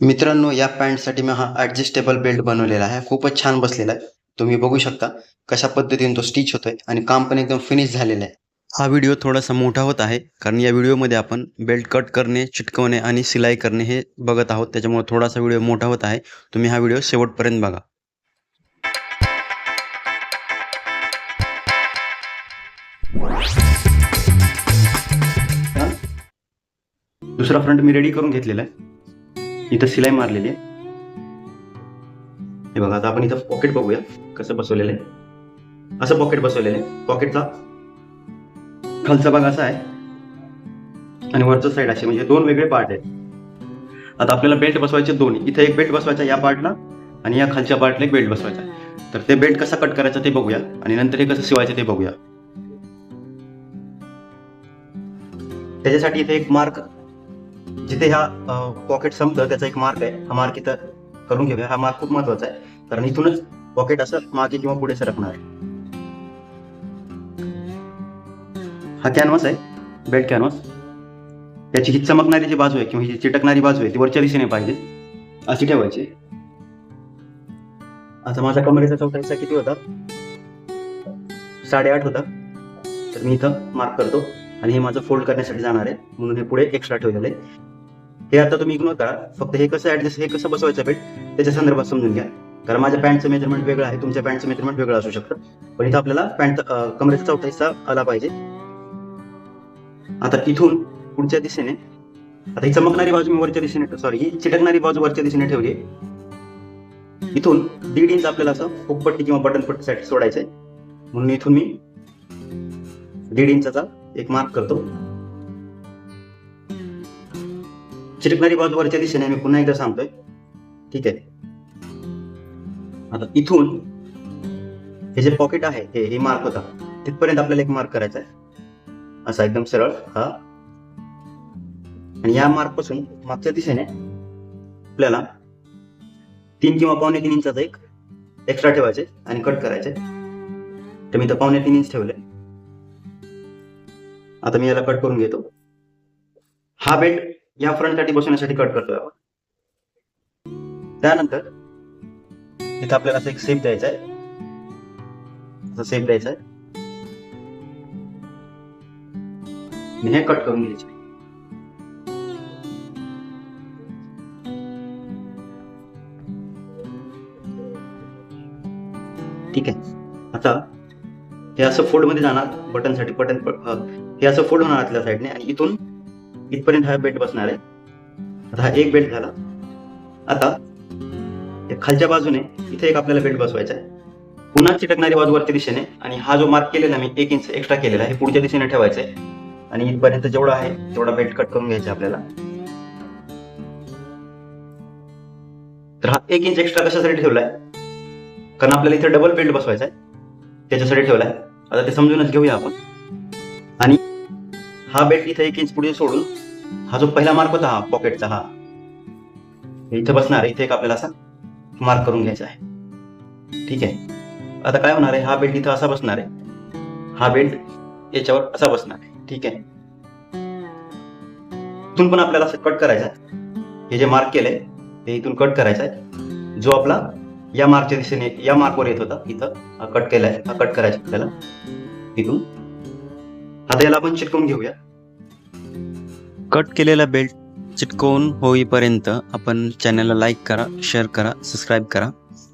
मित्रांनो या पॅन्टसाठी मी हा ॲडजस्टेबल बेल्ट बनवलेला आहे. खूपच छान बसलेला आहे. तुम्ही बघू शकता कशा पद्धतीने तो स्टिच होतोय आणि काम पण एकदम फिनिश झालेलं आहे. हा व्हिडिओ थोडासा मोठा होत आहे कारण या व्हिडिओमध्ये आपण बेल्ट कट करणे चिटकवणे आणि सिलाई करणे हे बघत आहोत. त्याच्यामुळे थोडासा व्हिडिओ मोठा होत आहे. तुम्ही हा व्हिडिओ शेवटपर्यंत बघा. दुसरा फ्रंट मी रेडी करून घेतलेला आहे. इथं सिलाई मारलेली आहे. हे बघा आता आपण इथं पॉकेट बघूया कसं बसवलेलं आहे. असं पॉकेट बसवलेलं आहे. पॉकेटचा खालचा भाग असा आहे आणि वरचा साईड असे म्हणजे दोन वेगळे पार्ट आहेत. आता आपल्याला बेल्ट बसवायचे दोन इथे एक बेल्ट बसवायचा या पार्टला आणि या खालच्या पार्टला एक बेल्ट बसवायचा. तर ते बेल्ट कसा कट करायचा ते बघूया. आणि नंतर हे कसं शिवायचं ते बघूया. त्याच्यासाठी इथे एक मार्क जिथे ह्या पॉकेट संपतं त्याचा एक मार्क आहे. हा मार्क इथं करून घेऊया. हा मार्क खूप महत्त्वाचा आहे. कारण इथूनच पॉकेट असं मागे किंवा पुढे सरकणार आहे. हा कॅनव्हास आहे. बेड कॅनव्हास त्याची ही चमकणारी जी बाजू आहे किंवा ही चिटकणारी बाजू आहे ती वरच्या दिशेने पाहिजे. अशी ठेवायची. आता माझा कमरेचा चौथा हिस्सा किती होता? साडेआठ होता. तर मी इथं मार्क करतो. आणि हे माझं फोल्ड करण्यासाठी जाणार आहे. म्हणून हे पुढे एक्स्ट्रा ठेवलेलं आहे. हे आता तुम्ही इग्नोर करा. फक्त हे कसं ऍडजस्ट हे कसं बसवायचं बेल्ट त्याच्या संदर्भात समजून घ्या. कारण माझ्या पॅन्टचं मेजरमेंट वेगळं आहे तुमच्या पॅन्टचं मेजरमेंट वेगळं असू शकतं. पण इथं आपल्याला पॅन्ट कमरेचा चौथा हिस्सा आला पाहिजे. आता इथून पुढच्या दिशेने आता ही चमकणारी बाजू मी वरच्या दिशेने सॉरी ही चिटकणारी बाजू वरच्या दिशेने ठेवली इथून दीड इंच आपल्याला असं हुकपट्टी किंवा बटन पट्टीसाठी सोडायचं आहे म्हणून इथून मी दीड इंचाचा एक मार्क करतो. चिरकणारी बाजू वरच्या दिशेने मी पुन्हा एकदा सांगतोय. ठीक आहे? आता इथून हे जे पॉकेट आहे हे हे मार्क होता. तिथपर्यंत आपल्याला एक मार्क करायचा आहे. असा एकदम सरळ हा. आणि या मार्कपासून मागच्या दिशेने आपल्याला तीन किंवा पावणे तीन इंचाचा एक एक्स्ट्रा ठेवायचे आणि कट करायचे. तर मी तर पावणे तीन इंच ठेवले. आता मी याला कट करून घेतो. हा बेल्ट या फ्रंटसाठी बसवण्यासाठी कट करतोय आपण. त्यानंतर इथं आपल्याला असं एक सेप द्यायचा आहे असं सेप द्यायचा आहे हे कट करून घ्यायचे. ठीक आहे. आता हे असं फोल्डमध्ये जाणार बटनसाठी बटन हे असं फोल्ड होणार आतल्या साईडने आणि इथून इथपर्यंत हा बेल्ट बसणार आहे. आता हा एक बेल्ट झाला. आता खालच्या बाजूने इथे एक आपल्याला बेल्ट बसवायचा आहे. पुन्हा चिटकणारी बाजू वरच्या दिशेने आणि हा जो मार्क केलेला मी एक इंच एक्स्ट्रा केलेला आहे पुढच्या दिशेने ठेवायचा आहे. आणि इथपर्यंत जेवढा आहे तेवढा बेल्ट कट करून घ्यायचा आपल्याला. तर हा एक इंच एक्स्ट्रा कशासाठी ठेवलाय? कारण आपल्याला इथे डबल बेल्ट बसवायचा आहे. त्याच्यासाठी ठेवलाय. आता ते समजूनच घेऊया आपण. आणि हा बेट इथे एक इंच पुढे सोडून हा जो पहिला मार्क होता हा पॉकेटचा हा. इथे बसणार इथे एक आपल्याला असा मार्क करून घ्यायचा आहे. ठीक आहे? आता काय होणार आहे? हा बेल्ट इथं असा बसणार आहे. हा बेल्ट याच्यावर असा बसणार आहे. ठीक आहे? इथून पण आपल्याला असं कट करायचं आहे. हे जे मार्क केलंय ते इथून कट करायचा आहे. जो आपला या मार्कच्या दिशेने या मार्कवर येत होता इथं हा कट केलाय हा कट करायचा आपल्याला. इथून. आता याला आपण चिटकून घेऊया. कट केलेला बेल्ट चिटकवून होईपर्यंत आपण चॅनलला लाईक करा शेअर करा सबस्क्राईब करा.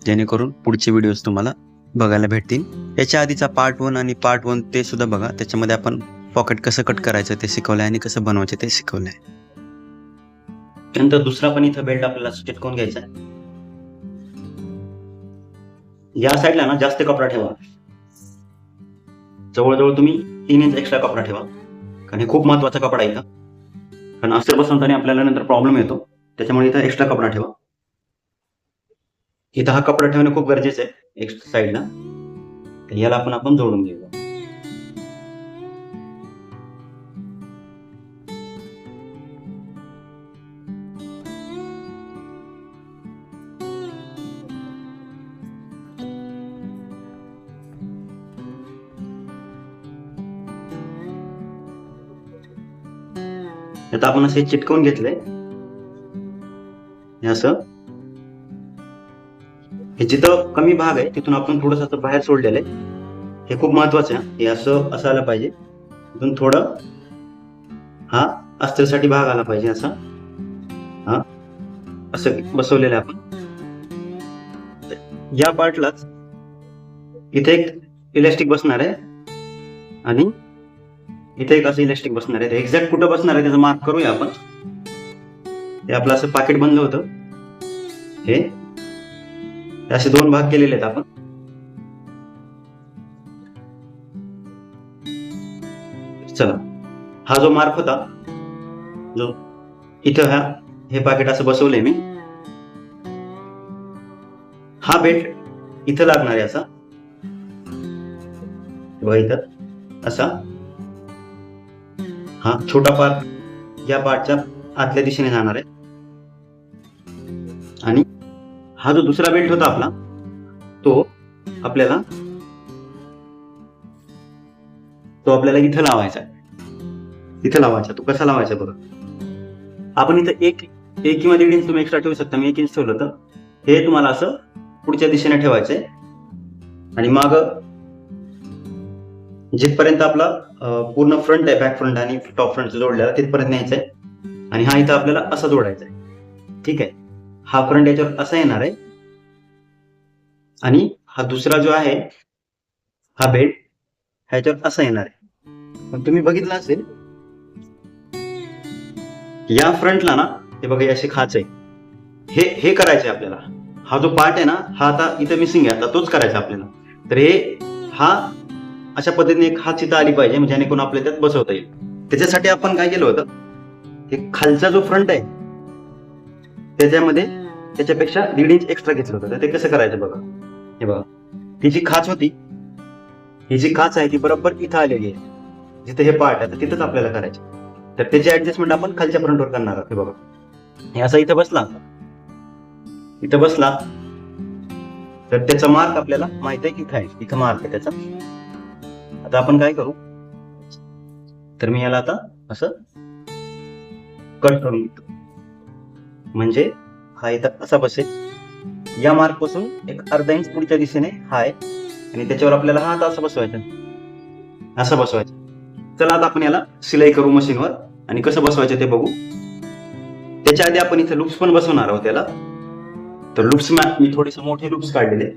जेणेकरून पुढचे व्हिडिओज तुम्हाला बघायला भेटतील. याच्या आधीचा पार्ट वन आणि पार्ट वन ते सुद्धा बघा. त्याच्यामध्ये आपण पॉकेट कसं कट करायचं ते शिकवलंय आणि कसं बनवायचं ते शिकवलं आहे त्यानंतर दुसरा पण इथं बेल्ट आपल्याला चिटकवून घ्यायचा आहे. या साईडला ना जास्त कपडा ठेवा. जवळजवळ तुम्ही तीन इंच एक्स्ट्रा कपडा ठेवा. कारण हे खूप महत्त्वाचा कपडा आहे का कारण अस्तर बसवताना आपल्याला नंतर प्रॉब्लेम येतो. त्याच्यामुळे इथं एक्स्ट्रा कपडा ठेवा. इथं हा कपडा ठेवणं खूप गरजेचं आहे एक्स्ट्रा साईडला तर याला आपण आपण जोडून घेऊया. आता आपण असे चिटकवून घेतलंय. हे असं. हे जिथं कमी भाग आहे तिथून आपण थोडस असं बाहेर सोडलेलं आहे. हे खूप महत्वाचं आहे. हे असं असं आलं पाहिजे. इथून थोडं हा अस्त्रसाठी भाग आला पाहिजे असा. हा. असं बसवलेलं आहे आपण. या पार्टलाच इथे एक इलॅस्टिक बसणार आहे. आणि इथे एक असं इलेक्ट्रिक बसणार आहे. एक्झॅक्ट कुठं बसणार आहे त्याचं मार्क करूया आपण. हे आपलं असं पाकिट बनलं होतं. हे. असे दोन भाग केलेले आहेत आपण. चला. हा जो मार्क होता जो इथं ह्या हे पाकिट असं बसवलंय मी. हा बेट इथं लागणार आहे असा. बघा इथं. असा. हा छोटा पार्ट या पार्टच्या आतल्या दिशेने जाणार आहे. आणि हा जो दुसरा बेल्ट होता आपला तो आपल्याला तो आपल्याला इथं लावायचा आहे. इथं लावायचा तो कसा लावायचा बघा. आपण इथं एक एक किंवा दीड इंच तुम्ही एक्स्ट्रा ठेवू शकता. मी एक इंच ठेवलं तर हे तुम्हाला असं पुढच्या दिशेने ठेवायचंय. आणि माग जिथपर्यंत आपला पूर्ण फ्रंट आहे बॅक फ्रंट आणि टॉप फ्रंट जोडलेला तिथपर्यंत न्यायचा आहे आणि हा इथं आपल्याला असा जोडायचा आहे ठीक आहे? हा फ्रंट याच्यावर असा येणार आहे. आणि हा दुसरा जो आहे हा बेड ह्याच्यावर असा येणार आहे. पण तुम्ही बघितलं असेल या फ्रंटला ना हे बघा अशी असे खाच आहे. हे हे करायचं आहे आपल्याला. हा जो पार्ट आहे ना हा आता इथं मिसिंग आहे. आता तोच करायचा आपल्याला. तर हे हा अशा पद्धतीने एक हा चिता आली पाहिजे म्हणजे जेणेकरून आपल्या त्यात बसवता येईल. त्याच्यासाठी आपण काय केलं होतं? हे खालचा जो फ्रंट आहे त्याच्यामध्ये त्याच्यापेक्षा दीड इंच एक्स्ट्रा घेतलं होतं. ते कसं करायचं बघा? हे बघा. ती जी खाच होती ही जी खाच आहे ती बरोबर इथं आलेली आहे. जिथे हे पार्ट आहे तर तिथंच आपल्याला करायचं. तर त्याची ऍडजस्टमेंट आपण खालच्या फ्रंटवर करणार आहोत. हे बघा. हे असा इथं बसला. इथं बसला. तर त्याचा मार्क आपल्याला माहीत आहे की इथं आहे इथं मार्क आहे त्याचा. आता आपण काय करू? तर मी याला आता असं कट करून घेतो म्हणजे हा इथं असा बसेल. या मार्कपासून एक अर्धा इंच पुढच्या दिशेने हा आहे. आणि त्याच्यावर आपल्याला हा आता असं बसवायचा असं बसवायचं चला आता आपण याला सिलाई करू मशीनवर आणि कसं बसवायचं ते बघू. त्याच्या आधी आपण इथे लुप्स पण बसवणार आहोत त्याला तर लुप्स मी थोडेसे मोठे लुप्स काढलेले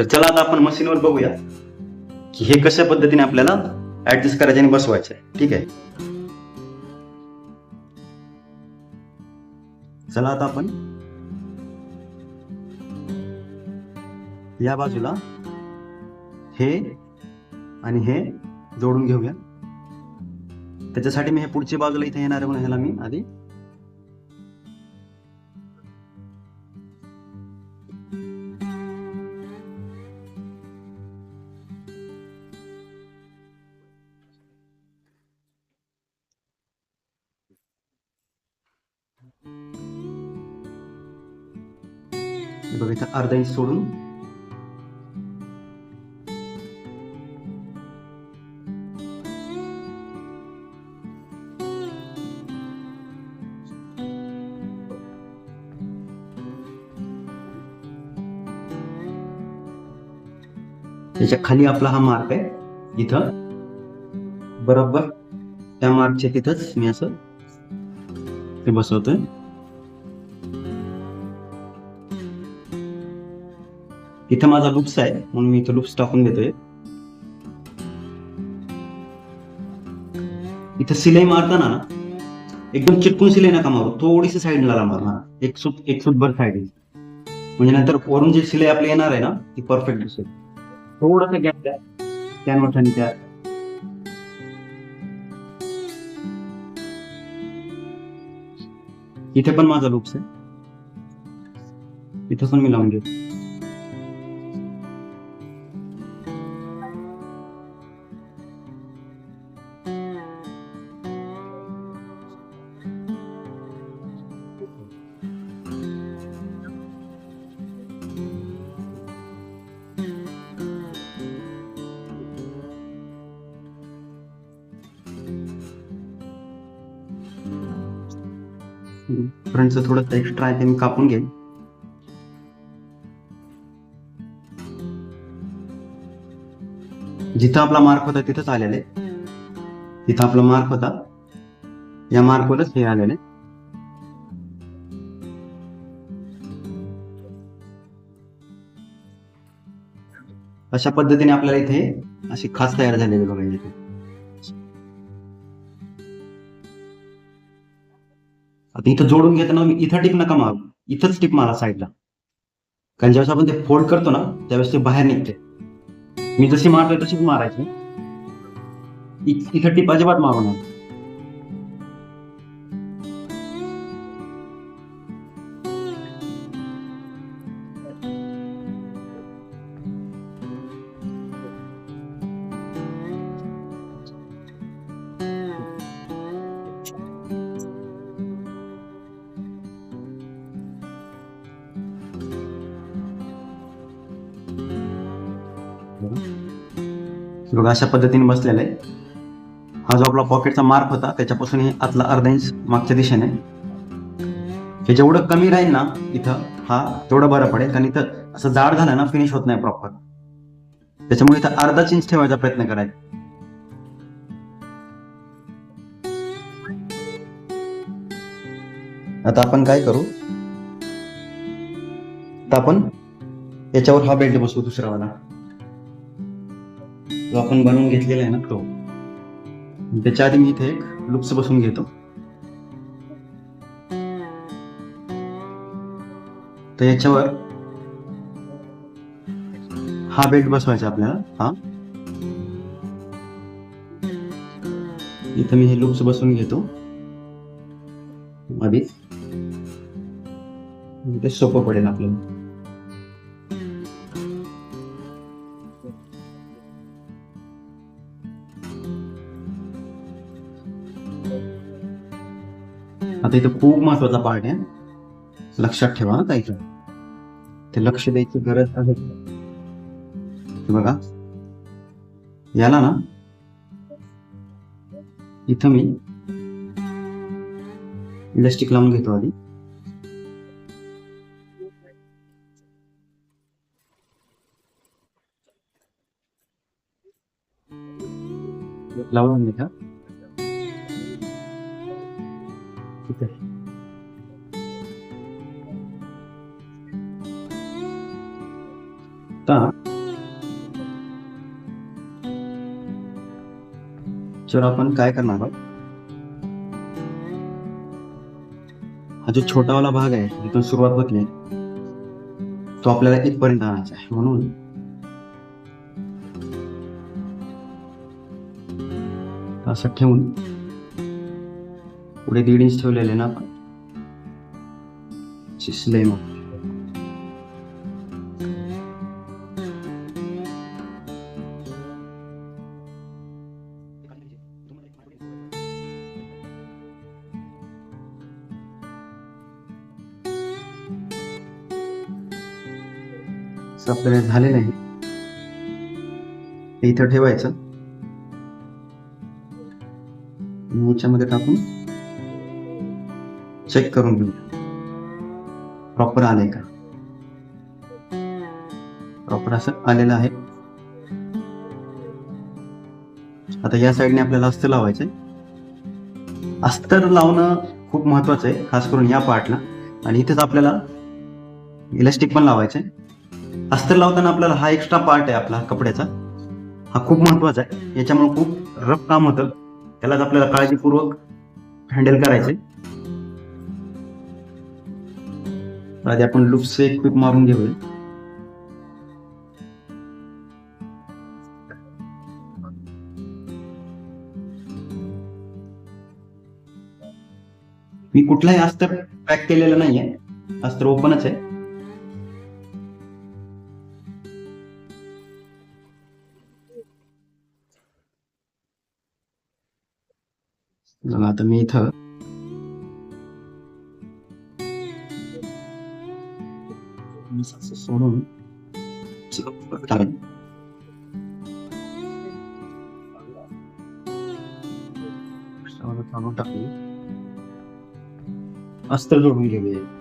तर चला आता आपण मशीनवर बघूया की हे कशा पद्धतीने आपल्याला ऍडजस्ट करायचे आणि बसवायचे. ठीक आहे? चला आता आपण या बाजूला हे आणि हे जोडून घेऊया. त्याच्यासाठी मी हे पुढच्या बाजूला इथे येणार आहे म्हणून ह्याला मी आधी बघा इथं अर्धा इंच सोडून? त्याच्याखाली आपला हा मार्क आहे. इथं. बरोबर. त्या मार्कच्या तिथंच मी असं ते बसवतोय. इथं माझा लुप्स आहे म्हणून मी इथं लुप्स टाकून देतोय. इथं सिलाई मारताना ना एकदम चिटकून सिलाई नका मारू थोडीशी साईडला मारणार एक सुट एक सूतभर साईड म्हणजे नंतर वरून जी सिलाई आपली येणार आहे ना ती परफेक्ट दिसेल. थोडस गॅप द्या. कॅनव्हर्स आणि त्या. इथे पण माझा लुप्स आहे. इथं पण मी लावून घेतो फ्रंटचं थोडं एक्स्ट्रा आहे ते मी कापून घेईन जिथं आपला मार्क होता तिथंच आलेले. आहे तिथं आपला मार्क होता. या मार्कवरच हे आलेले. अशा पद्धतीने आपल्याला इथे अशी खास तयार झालेली बघायची आता इथं जोडून घेताना मी इथं टिप नका मारू. इथंच टिप मारा साईडला. कारण ज्यावेळेस आपण ते फोल्ड करतो ना त्यावेळेस ते बाहेर निघते. मी जशी मारतोय तशीच मारायची. इथं टिप अजिबात मारू बघा अशा पद्धतीने बसलेला आहे. हा जो आपला पॉकेटचा मार्क होता त्याच्यापासून हे आतला अर्धा इंच मागच्या दिशेने. हे जेवढं कमी राहील ना इथं हा तेवढं बरं पडेल. कारण इथं असं जाड झालं ना फिनिश होत नाही प्रॉपर त्याच्यामुळे इथं अर्धाच इंच ठेवायचा प्रयत्न करायचा. आता आपण काय करू? आता आपण याच्यावर हा बेल्ट बसवू दुसऱ्यावाला जो आपण बनवून घेतलेला आहे ना तो. त्याच्या आधी मी इथे एक लुप्स बसून घेतो. तर याच्यावर हा बेल्ट बसवायचा आपल्याला हा. इथं मी हे लुप्स बसून घेतो. आधीच ते सोपं पडेल आपल्याला. आता इथं खूप महत्त्वाचा पार्ट आहे. लक्षात ठेवा आता इथं ते लक्ष द्यायची गरज आहे. बघा. याला ना इथं मी इलास्टिक लावून घेतो आधी. लावून घेता तर आपण काय करणार आहोत? हा जो छोटावाला भाग आहे जिथून सुरुवात होती तो आपल्याला इथपर्यंत आणायचा आहे. म्हणून असं ठेवून पुढे दीड इंच ठेवलेले ना आपण शिसले मग असं आपल्याला झालेलं आहे इथं ठेवायचं. याच्यामध्ये टाकून चेक करून घेऊ प्रॉपर आलंय का? प्रॉपर असं आलेलं आहे. आता या साईडने आपल्याला अस्तर लावायचंय. अस्तर लावणं खूप महत्वाचं आहे खास करून या पार्टला आणि इथेच आपल्याला इलास्टिक पण लावायचंय. अस्तर लावताना आपल्याला हा एक्स्ट्रा पार्ट आहे आपला कपड्याचा. हा खूप महत्त्वाचा आहे. याच्यामुळे खूप रफ काम होतं. त्यालाच आपल्याला काळजीपूर्वक हँडल करायचे आधी आपण लुप्स एक पीप मारून घेऊया. मी कुठलाही अस्तर पॅक केलेलं नाहीये. अस्तर ओपनच आहे. बघा आता मी इथं सोडून टाकू अस्त्र जोडून घेऊया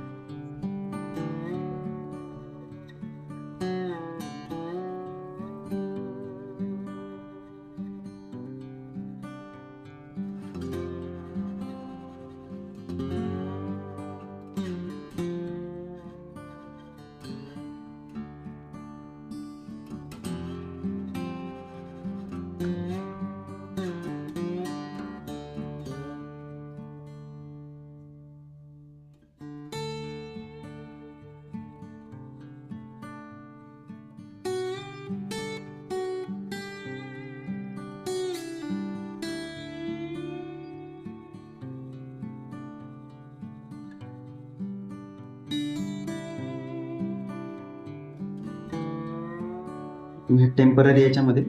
मी टेंपररी याच्यामध्ये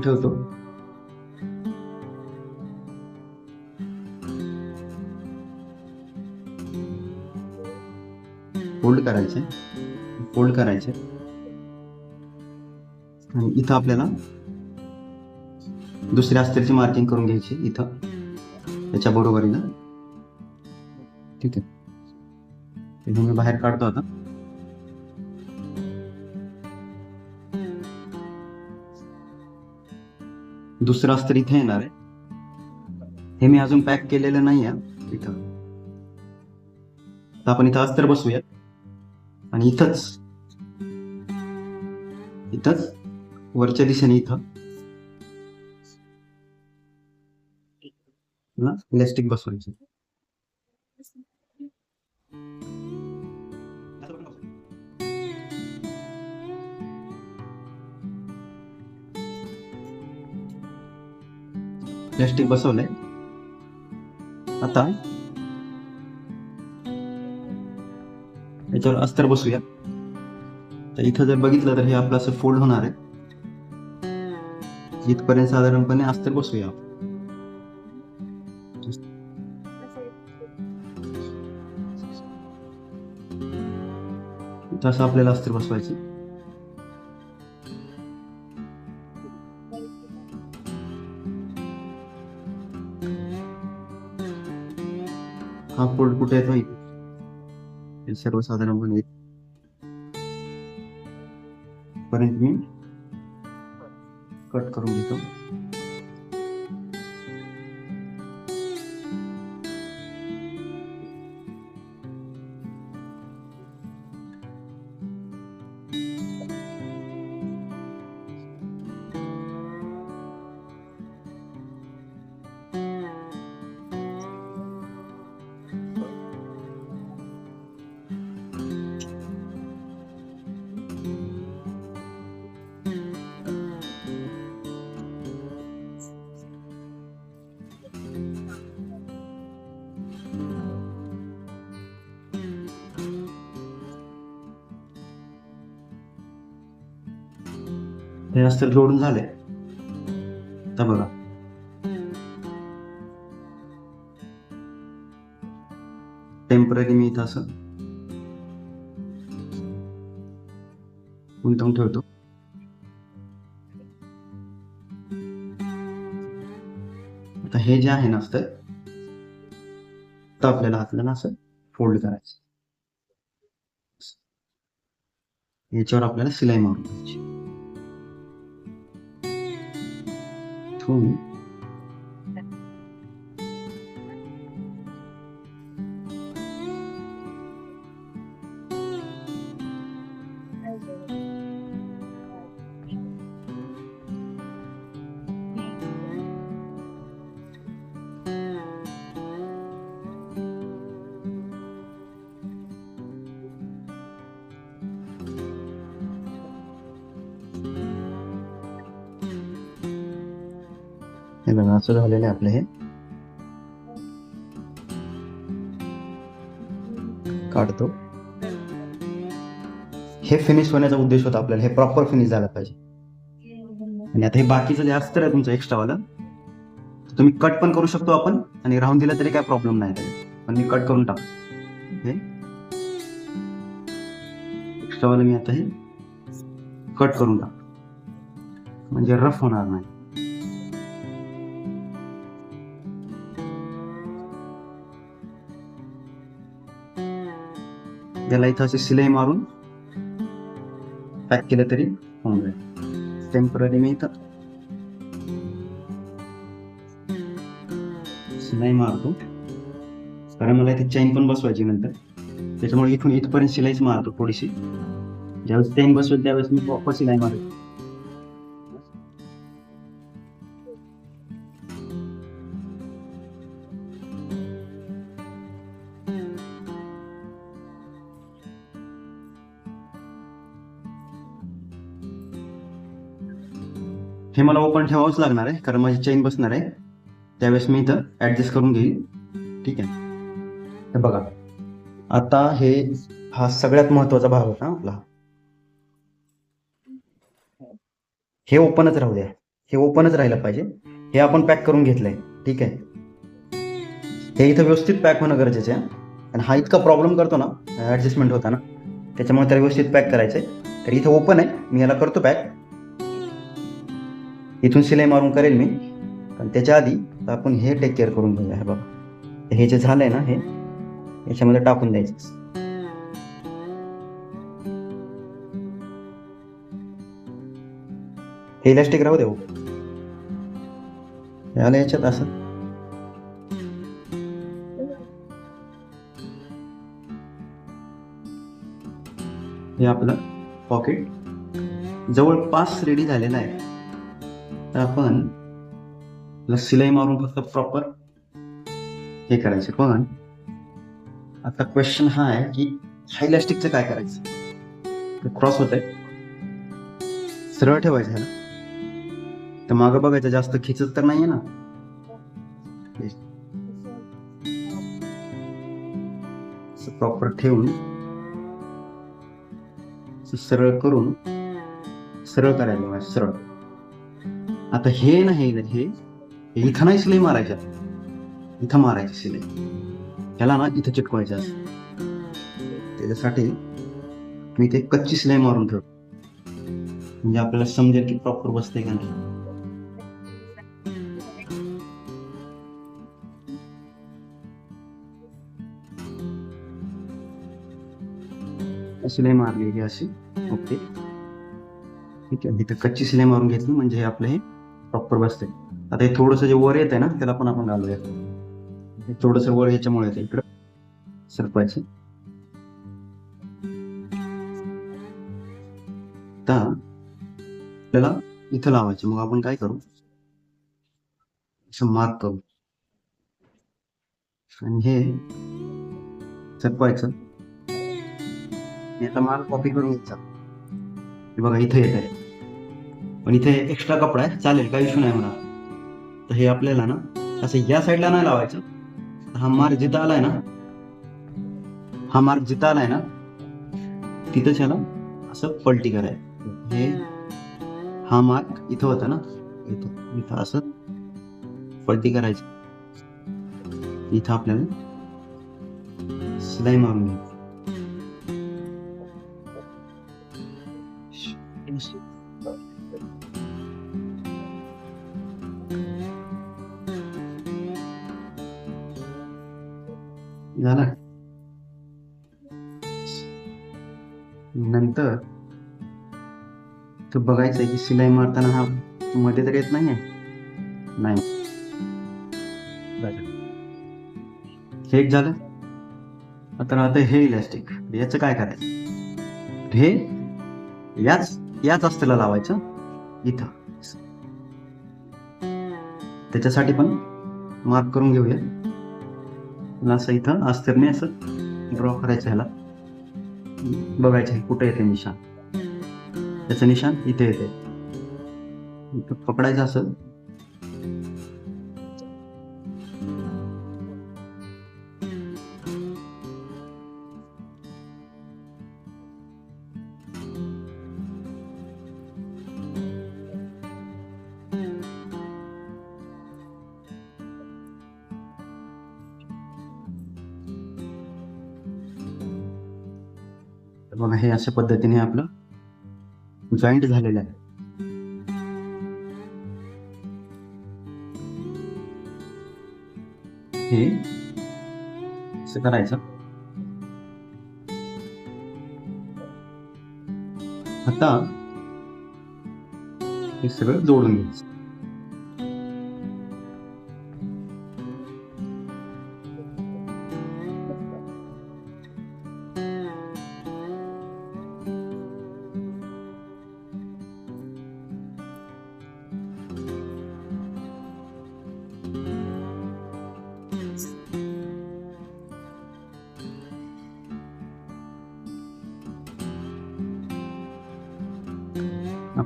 ठेवतो. फोल्ड करायचे. फोल्ड करायचे. आणि इथं आपल्याला दुसऱ्या अस्त्राची मार्किंग करून घ्यायची इथं. त्याच्या बरोबरीनं. ठीक आहे. मी बाहेर काढतो आता. दुसरं अस्त्र इथे येणार आहे. हे मी अजून पॅक केलेलं नाही आहे इथं. तर आपण इथं अस्त्र बसूयात. आणि इथंच. इथंच. वरच्या दिशेने इथं. इलास्टिक बसवायचं. प्लॅस्टिक बसवलंय. आता याच्यावर अस्तर बसूया. तर इथं जर बघितलं तर हे आपलं असं फोल्ड होणार आहे. इथपर्यंत साधारणपणे अस्तर बसूया तसं आपल्याला अस्तर बसवायचं हा फोल्ड कुठे येतो इथे. हे सर्वसाधारणपणे पर्यंत मी कट करून घेतो घटनास्थळ जोडून झाले आता बघा. टेंपररी मी इथं असं. गुंतवून ठेवतो. आता हे जे आहे ना असतं तर आपल्याला हातला असं फोल्ड करायचं. याच्यावर आपल्याला सिलाई मारून द्यायची ठेवून हे बघा असं झालेलं आहे आपलं हे. काढतो. हे फिनिश होण्याचा उद्देश होता आपल्याला हे प्रॉपर फिनिश झालं पाहिजे. आणि आता हे बाकीचं जे अस्तर आहे तुमचं एक्स्ट्रावालं तुम्ही कट पण करू शकतो आपण आणि राहून दिलं तरी काय प्रॉब्लेम नाही त्याच्यात पण मी कट करून टाक हे. एक्स्ट्रावालं मी आता हे कट करून टाक म्हणजे रफ होणार नाही. याला इथं असे सिलाई मारून पॅक केलं तरी होऊन जाईल. टेंपररी मी इथं सिलाई मारतो. कारण मला इथे चैन पण बसवायची नंतर. त्याच्यामुळे इथून इथपर्यंत शिलाईच मारतो थोडीशी. ज्यावेळेस चैन बसवेल त्यावेळेस मी प्रॉपर शिलाई मारतो हे मला ओपन ठेवावंच लागणार आहे कारण माझी चेन बसणार आहे. त्यावेळेस मी इथं ऍडजस्ट करून घेईल. ठीक आहे? हे बघा. आता हे हा सगळ्यात महत्त्वाचा भाग होता आपला. हे ओपनच राहू द्या. हे ओपनच राहिलं पाहिजे. हे आपण पॅक करून घेतलंय. ठीक आहे? हे इथं व्यवस्थित पॅक होणं गरजेचं आहे. आणि हा इतका प्रॉब्लेम करतो ना ऍडजस्टमेंट होता ना त्याच्यामुळे त्याला व्यवस्थित पॅक करायचं आहे तर इथं ओपन आहे. मी याला करतो पॅक इथून सिलाई मारून करेल मी. पण त्याच्या आधी आपण हे टेक केअर करून घेऊया हे बघा. हे जे झालंय ना हे याच्यामध्ये टाकून द्यायचं. हे इलास्टिक राहू देऊ हो. आलं याच्यात असं. हे आपलं पॉकेट जवळपास रेडी झालेलं आहे. तर आपण सिलाई मारून फक्त प्रॉपर हे करायचं पण आता क्वेश्चन हा आहे की हा काय करायचं? क्रॉस होत आहे सरळ ठेवायचं ह्याला. तर मागं बघायचं जास्त खिचत तर नाहीये ना? प्रॉपर ठेवून सरळ करून सरळ करायला सरळ. आता हे ना हे इथं नाही सिलाई मारायच्या इथं मारायची शिलाई ह्याला ना इथं चिटकवायचं असं. त्याच्यासाठी मी ते कच्ची शिलाई मारून ठेवतो. म्हणजे आपल्याला समजेल की प्रॉपर बसते का नाही. सिलाई मारली ही अशी. ओके. ठीक आहे. इथं कच्ची शिलाई मारून घेतली. म्हणजे हे आपलं हे प्रॉपर बसते आता हे थोडंसं जे वर येत आहे ना त्याला पण आपण घालूया. हे थोडंसं वर याच्यामुळे येतं इकडं. सरपायचं आता आपल्याला इथं लावायचं. मग आपण काय करू? असं मार्क करू. आणि हे सरपायचं याचा मार्क कॉपी करून घ्यायचा. बघा इथं येत आहे पण इथे एक्स्ट्रा कपडा आहे चालेल काही इश्यू नाही होणार. तर हे आपल्याला ना असं या साईडला नाही लावायचं. हा मार्क जिथं आलाय ना हा मार्क जिथं आलाय ना तिथंच याला असं पलटी कराय. हे हा मार्क इथं होता ना इथं. इथं असं पलटी करायचं. इथं आपल्याला सिलाई मारून घ्यायची. झालं. नंतर तू बघायचंय की सिलाई मारताना हा मध्ये तर येत नाहीये? नाही. हे एक झालं. आता आता हे इलास्टिक याचं काय करायचं? हे याच याच अस्तेला लावायचं. इथं. त्याच्यासाठी पण मार्क करून घेऊया. असं इथं अस्थिरने असं ड्रॉ करायचं ह्याला. बघायचं कुठे येते निशाण. त्याचं निशाण इथे येते. पकडायचं असं. बघा हे अशा पद्धतीने आपलं जॉईंट झालेलं आहे. हे असं करायचं. आता हे सगळं जोडून घ्यायचं.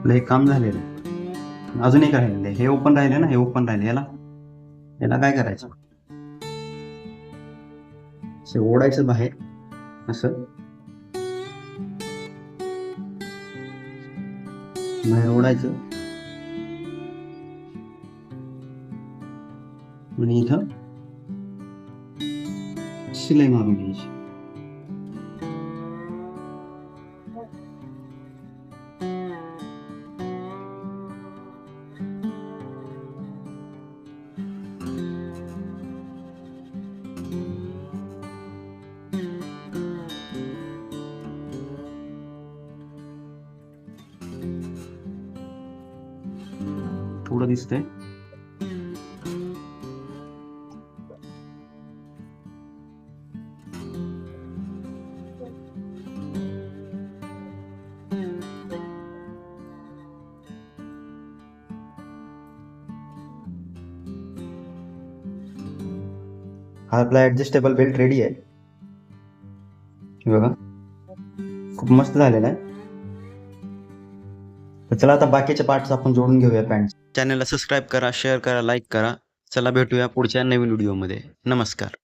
आपलं हे काम झालेलं आहे. अजून एक राहिलेलं आहे. हे ओपन राहिले ना? हे ओपन राहिले. याला? याला काय करायचं? असं ओढायचं बाहेर. असं. बाहेर ओढायचं. आणि इथं? शिलाई मारून घ्यायची. थोडं दिसतंय आपला बेल्ट रेडी आहे. हे बघा. खूप मस्त झालेला आहे. चला आता बाकीचे पार्ट्स आपण जोडून घेऊया पॅन्ट चॅनलला सबस्क्राईब करा शेअर करा लाईक करा. चला भेटूया पुढच्या नवीन व्हिडिओमध्ये नमस्कार.